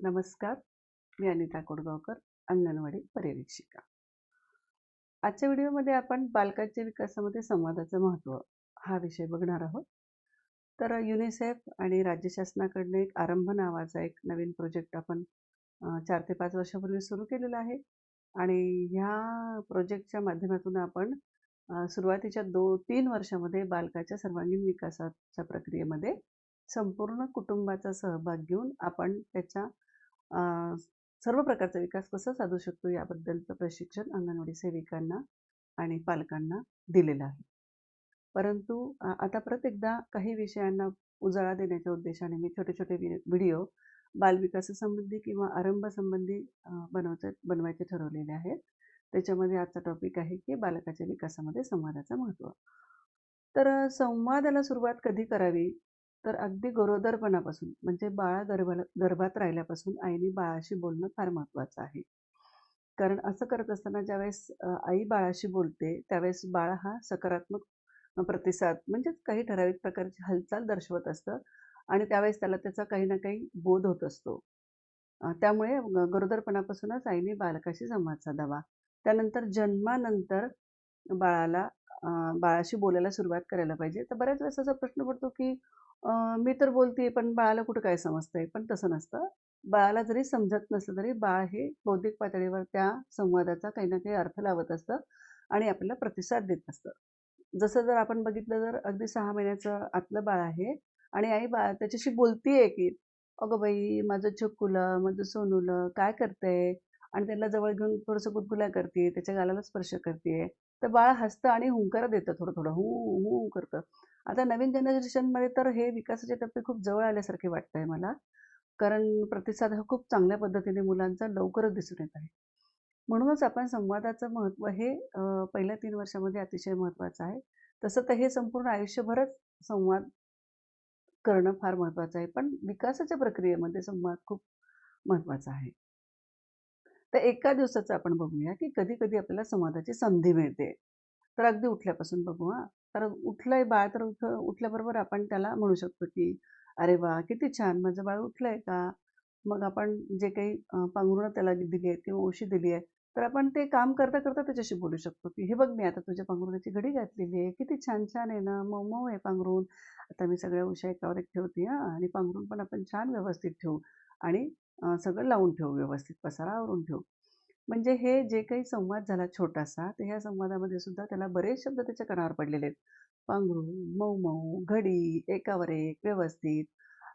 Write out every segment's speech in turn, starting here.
नमस्कार मी अनिता कोडगावकर अंगणवाडी पर्यवेक्षिका. आजच्या व्हिडिओमध्ये आपण बालकांच्या विकासामध्ये संवादाचं महत्त्व हा विषय बघणार आहोत. तर युनिसेफ आणि राज्य शासनाकडनं एक आरंभ नावाचा एक नवीन प्रोजेक्ट आपण चार ते पाच वर्षापूर्वी सुरू केलेला आहे. आणि ह्या प्रोजेक्टच्या माध्यमातून आपण सुरुवातीच्या दो तीन वर्षामध्ये बालकाच्या सर्वांगीण विकासाच्या प्रक्रियेमध्ये संपूर्ण कुटुंबाचा सहभाग घेऊन आपण त्याच्या सर्व प्रकारचा विकास कसा साधू शकतो याबद्दलचं प्रशिक्षण अंगणवाडी सेविकांना आणि पालकांना दिलेलं आहे. परंतु आता परत एकदा काही विषयांना उजाळा देण्याच्या उद्देशाने मी छोटे छोटे व्हिडिओ बालविकासासंबंधी किंवा आरंभासंबंधी बनवचे बनवायचे ठरवलेले आहेत. त्याच्यामध्ये आजचा टॉपिक आहे की बालकाच्या विकासामध्ये संवादाचं महत्त्व. तर संवादाला सुरुवात कधी करावी? तर अगदी गरोदरपणापासून म्हणजे बाळा गर्भाला गर्भात राहिल्यापासून आईने बाळाशी बोलणं फार महत्त्वाचं आहे. कारण असं करत असताना ज्यावेळेस आई बाळाशी बोलते त्यावेळेस बाळ हा सकारात्मक प्रतिसाद म्हणजेच काही ठराविक प्रकारची हालचाल दर्शवत असतं आणि त्यावेळेस त्याला त्याचा काही ना काही बोध होत असतो. त्यामुळे गरोदरपणापासूनच आईने बालकाशी संवाद साधावा. त्यानंतर जन्मानंतर बाळाला बाळाशी बोलायला सुरुवात करायला पाहिजे. तर बऱ्याच वेळेस असा प्रश्न पडतो की मी तर बोलते पण बाळाला कुठं काय समजतंय? पण तसं नसतं. बाळाला जरी समजत नसलं तरी बाळ हे बौद्धिक पातळीवर त्या संवादाचा काही ना काही अर्थ लावत असतं आणि आपल्याला प्रतिसाद देत असतं. जसं जर आपण बघितलं तर अगदी सहा महिन्याचं आतलं बाळ आहे आणि आई बाळ त्याच्याशी बोलतीये की अगं बाई माझं छक्कुलं माझं सोनूलं काय करतंय? आणि त्याला जवळ घेऊन थोडंसं गुदगुल्या करते त्याच्या गालाला स्पर्श करते तर बाळ हसतं आणि हुंकार देतं थोडं थोडं हू हू करतं. आता नवीन जनरेशनमध्ये तर हे विकासाचे टप्पे खूप जवळ आल्यासारखे वाटतंय मला. कारण प्रतिसाद हा खूप चांगल्या पद्धतीने मुलांचा लवकरच दिसून येत आहे. म्हणूनच आपण संवादाचं महत्त्व हे पहिल्या तीन वर्षामध्ये अतिशय महत्त्वाचं आहे. तसं तर हे संपूर्ण आयुष्यभरच संवाद करणं फार महत्त्वाचं आहे. पण विकासाच्या प्रक्रियेमध्ये संवाद खूप महत्त्वाचा आहे. तर एका दिवसाचं आपण बघूया की कधी कधी आपल्याला संवादाची संधी मिळते. तर अगदी उठल्यापासून बघू हां. तर उठलंय बाळ तर उठ उठल्याबरोबर आपण त्याला म्हणू शकतो की अरे वा किती छान माझं बाळ उठलंय का? मग आपण जे काही पांघरुणं त्याला दिली आहेत किंवा उशी दिली आहे तर आपण ते काम करता करता त्याच्याशी बोलू शकतो की हे बघ मी आता तुझ्या पांघरुणाची घडी घातलेली आहे किती छान छान आहे ना मऊ मऊ आहे पांघरून आता मी सगळ्या उशा एकावर एक ठेवते हां आणि पांघरून पण आपण छान व्यवस्थित ठेवू आणि सगळं लावून ठेवू व्यवस्थित पसारा आवरून ठेवू. म्हणजे हे जे काही संवाद झाला छोटासा तर ह्या संवादामध्ये सुद्धा त्याला बरेच शब्द त्याच्या कानावर पडलेले आहेत. पांघरू मऊ मऊ घडी एकावर एक व्यवस्थित.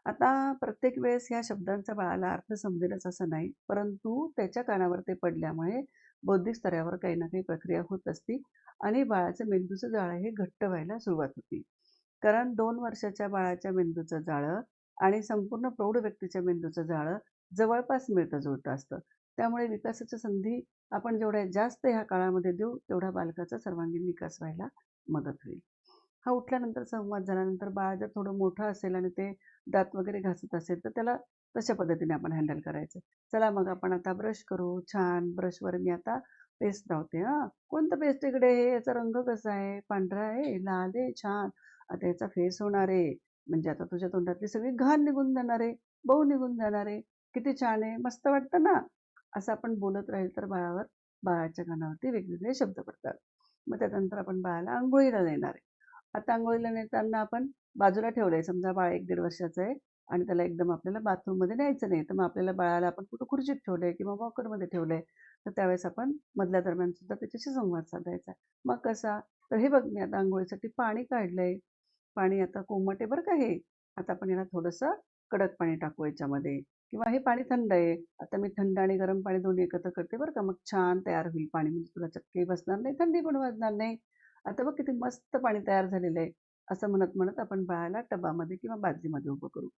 आता प्रत्येक वेळेस ह्या शब्दांचा बाळाला अर्थ समजेलच असं नाही परंतु त्याच्या कानावर ते पडल्यामुळे बौद्धिक स्तरावर काही ना काही प्रक्रिया होत असती आणि बाळाचं मेंदूचं जाळं हे घट्ट व्हायला सुरुवात होती. कारण दोन वर्षाच्या बाळाच्या मेंदूचं जाळं आणि संपूर्ण प्रौढ व्यक्तीच्या मेंदूचं जाळं जवळपास मिळतं जुळतं असतं. त्यामुळे विकासाच्या संधी आपण जेवढ्या जास्त ह्या काळामध्ये देऊ तेवढा बालकाचा सर्वांगीण विकास व्हायला मदत होईल. हा उठल्यानंतर संवाद झाल्यानंतर बाळ जर थोडं मोठं असेल आणि ते दात वगैरे घासत असेल तर त्याला तशा पद्धतीने आपण हँडल करायचं. चला मग आपण आता ब्रश करू. छान ब्रशवर मी आता पेस्ट लावते हां. कोणतं पेस्ट इकडे? आहे याचा रंग कसा आहे? पांढरा आहे? लाल आहे? छान. आता याचा फेस होणार आहे. म्हणजे आता तुझ्या तोंडातली सगळी घाण निघून जाणार आहे. बहु निघून जाणार आहे. किती छान आहे. मस्त वाटतं ना? असं आपण बोलत राहील तर बाळावर बाळाच्या कानावरती वेगवेगळे शब्द पडतात. मग त्यानंतर आपण बाळाला आंघोळीला नेणार आहे. आता आंघोळीला नेताना आपण बाजूला ठेवलंय. समजा बाळ एक दीड वर्षाचं आहे आणि त्याला एकदम आपल्याला बाथरूममध्ये न्यायचं नाही. तर मग आपल्याला बाळाला आपण कुठं खुर्चीत ठेवलंय किंवा वॉकरमध्ये ठेवलंय? तर त्यावेळेस आपण मधल्या दरम्यान सुद्धा त्याच्याशी संवाद साधायचा. मग कसा? तर हे बघ मी आता आंघोळीसाठी पाणी काढलंय. पाणी आता कोमट आहे बरं का हे. आता आपण याला थोडंसं कडक पाणी टाकू याच्यामध्ये. किंवा हे पाणी थंड आहे. आता मी थंड आणि गरम पाणी दोन्ही एकत्र करते बरं का. मग छान तयार होईल पाणी. म्हणजे तुला चक्की बसणार नाही थंडी पण वाजणार नाही. आता बघ किती मस्त पाणी तयार झालेलं आहे. असं म्हणत म्हणत आपण बाळाला टबामध्ये किंवा बादलीमध्ये उभं करू.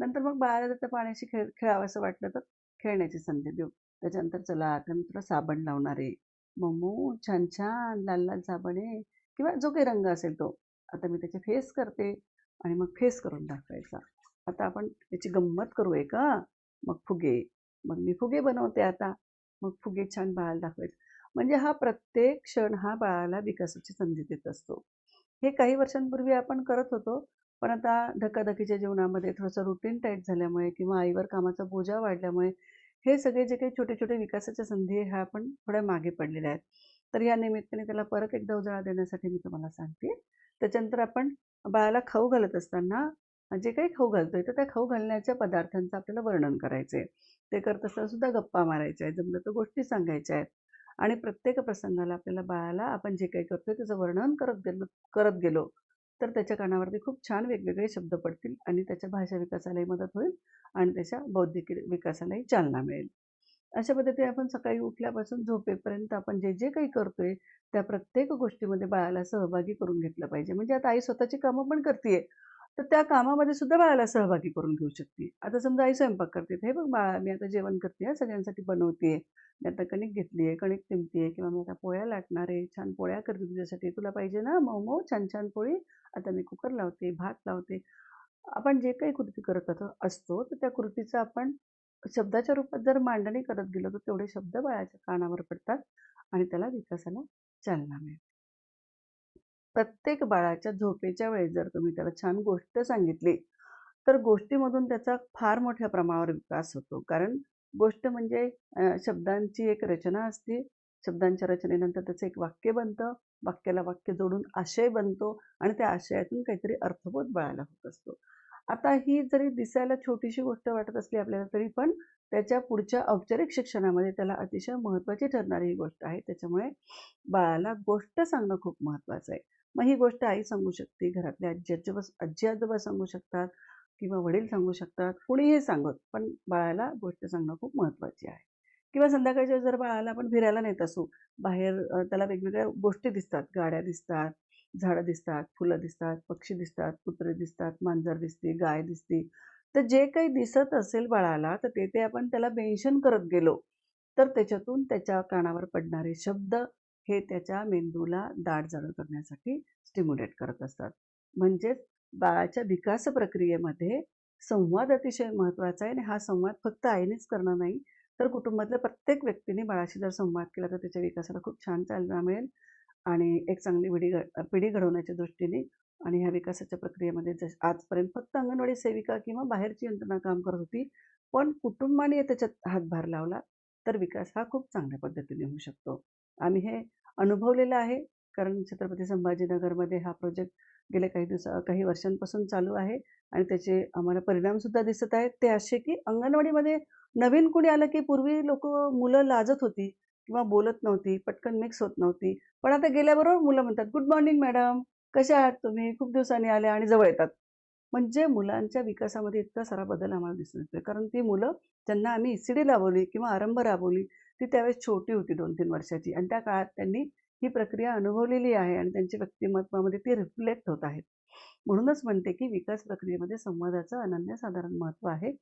नंतर मग बाळाला जर त्या पाण्याशी खेळ खेळावं असं वाटलं तर खेळण्याची संधी देऊ. त्याच्यानंतर चला आता मी तुला साबण लावणार आहे. मम्मू छान छान लाल लाल साबण आहे. किंवा जो काही रंग असेल तो. आता मी त्याचे फेस करते आणि मग फेस करून दाखवायचा. आता आपण त्याची गंमत करू आहे का? मग फुगे. मग मी फुगे बनवते आता. मग फुगे छान बाळाला दाखवायचे. म्हणजे हा प्रत्येक क्षण हा बाळाला विकासाची संधी देत असतो. हे काही वर्षांपूर्वी आपण करत होतो. पण आता धकाधकीच्या जीवनामध्ये थोडंसं रुटीन टाईट झाल्यामुळे किंवा आईवर कामाचा बोजा वाढल्यामुळे हे सगळे जे काही छोटे छोटे विकासाच्या संधी ह्या आपण थोड्या मागे पडलेल्या आहेत. तर या निमित्ताने त्याला परत एकदा उजाळा देण्यासाठी मी तुम्हाला सांगते. त्याच्यानंतर आपण बाळाला खाऊ घालत असताना जे काही खाऊ घालतोय तर त्या खाऊ घालण्याच्या पदार्थांचं आपल्याला वर्णन करायचं आहे ते करत असताना सुद्धा गप्पा मारायच्या आहेत जमलं तर गोष्टी सांगायच्या आहेत. आणि प्रत्येक प्रसंगाला आपल्याला बाळाला आपण जे काही करतोय त्याचं वर्णन करत गेलो करत गेलो तर त्याच्या कानावरती खूप छान वेगवेगळे शब्द पडतील आणि त्याच्या भाषा विकासालाही मदत होईल आणि त्याच्या बौद्धिक विकासालाही चालना मिळेल. अशा पद्धतीने आपण सकाळी उठल्यापासून झोपेपर्यंत आपण जे जे काही करतोय त्या प्रत्येक गोष्टीमध्ये बाळाला सहभागी करून घेतलं पाहिजे. म्हणजे आता आई स्वतःची कामं पण करते तर त्या कामामध्ये सुद्धा बाळाला सहभागी करून घेऊ शकते. आता समजा आई स्वयंपाक करते हे बघ बाळा मी आता जेवण करते सगळ्यांसाठी बनवते मी आता कणिक घेतली आहे कणिक तिमते किंवा मी आता पोळ्या लाटणार आहे छान पोळ्या करते तुझ्यासाठी तुला पाहिजे ना मऊ मऊ छान छान पोळी आता मी कुकर लावते भात लावते. आपण जे काही कृती करत असतो तर त्या कृतीचं आपण शब्दाच्या रूपात जर मांडणी करत गेलो तर तेवढे शब्द बाळाच्या कानावर पडतात आणि त्याला विकासाला चालना मिळते. प्रत्येक बाळाच्या झोपेच्या वेळेस जर तुम्ही त्याला छान गोष्ट सांगितली तर गोष्टीमधून त्याचा फार मोठ्या प्रमाणावर विकास होतो. कारण गोष्ट म्हणजे शब्दांची एक रचना असते. शब्दांच्या रचनेनंतर त्याचं एक वाक्य बनतं. वाक्याला वाक्य जोडून आशय बनतो आणि त्या आशयातून काहीतरी अर्थबोध बाळाला होत असतो. आता ही जरी दिसायला छोटीशी गोष्ट वाटत असली आपल्याला तरी पण त्याच्या पुढच्या औपचारिक शिक्षणामध्ये त्याला अतिशय महत्त्वाची ठरणारी ही गोष्ट आहे. त्याच्यामुळे बाळाला गोष्ट सांगणं खूप महत्त्वाचं आहे. मग ही गोष्ट आई सांगू शकते घरातल्या आजी आजोबा आजी आजोबा सांगू शकतात किंवा वडील सांगू शकतात कुणीही सांगत पण बाळाला गोष्ट सांगणं खूप महत्त्वाची आहे. किंवा संध्याकाळच्या जर बाळाला आपण फिरायला नेत असू बाहेर त्याला वेगवेगळ्या गोष्टी दिसतात गाड्या दिसतात झाडं दिसतात फुलं दिसतात पक्षी दिसतात कुत्रे दिसतात मांजर दिसते गाय दिसते तर जे काही दिसत असेल बाळाला तर ते ते आपण त्याला मेन्शन करत गेलो तर त्याच्यातून त्याच्या कानावर पडणारे शब्द हे त्याच्या मेंदूला दाट जाणं करण्यासाठी स्टिम्युलेट करत असतात. म्हणजेच बाळाच्या विकास प्रक्रियेमध्ये संवाद अतिशय महत्त्वाचा आहे आणि हा संवाद फक्त आईनेच करणं नाही तर कुटुंबातल्या प्रत्येक व्यक्तीने बाळाशी जर संवाद केला तर त्याच्या विकासाला खूप छान चालना मिळेल आणि एक चांगली पिढी पिढी घडवण्याच्या दृष्टीने आणि ह्या विकासाच्या प्रक्रियेमध्ये जस आजपर्यंत फक्त अंगणवाडी सेविका किंवा बाहेरची यंत्रणा काम करत होती पण कुटुंबाने त्याच्यात हातभार लावला तर विकास हा खूप चांगल्या पद्धतीने होऊ शकतो. आम्ही हे अनुभवलेलं आहे. कारण छत्रपती संभाजीनगरमध्ये हा प्रोजेक्ट गेल्या काही दिवसा काही वर्षांपासून चालू आहे आणि त्याचे आम्हाला परिणामसुद्धा दिसत आहेत. ते असे की अंगणवाडीमध्ये नवीन कुणी आलं की पूर्वी लोक मुलं लाजत होती किंवा बोलत नव्हती पटकन मिक्स होत नव्हती. पण आता गेल्याबरोबर मुलं म्हणतात गुड मॉर्निंग मॅडम कशा आहात तुम्ही? खूप दिवसांनी आले आणि जवळ येतात. म्हणजे मुलांच्या विकासामध्ये इतका सारा बदल आम्हाला दिसून येतोय. कारण ती मुलं ज्यांना आम्ही डी राबवली किंवा आरंभ राबवली ती त्यावेळेस छोटी होती दोन तीन वर्षाची. आणि त्या काळात त्यांनी ही प्रक्रिया अनुभवलेली आहे आणि त्यांच्या व्यक्तिमत्वामध्ये ती रिफ्लेक्ट होत आहेत म्हणूनच म्हणते की विकास प्रक्रियेमध्ये संवादाचं अनन्यसाधारण महत्त्व आहे.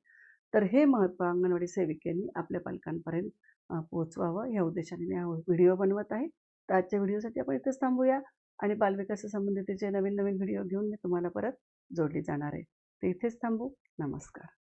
तर हे महत्त्व अंगणवाडी सेविकेंनी आपल्या पालकांपर्यंत पोहोचवावं. या उद्देशाने मी हा व्हिडिओ बनवत आहे. तर आजच्या व्हिडिओसाठी आपण इथेच थांबूया आणि बालविकासासंबंधितचे नवीन नवीन व्हिडिओ घेऊन मी तुम्हाला परत जोडली जाणार आहे. तर इथेच थांबू. नमस्कार.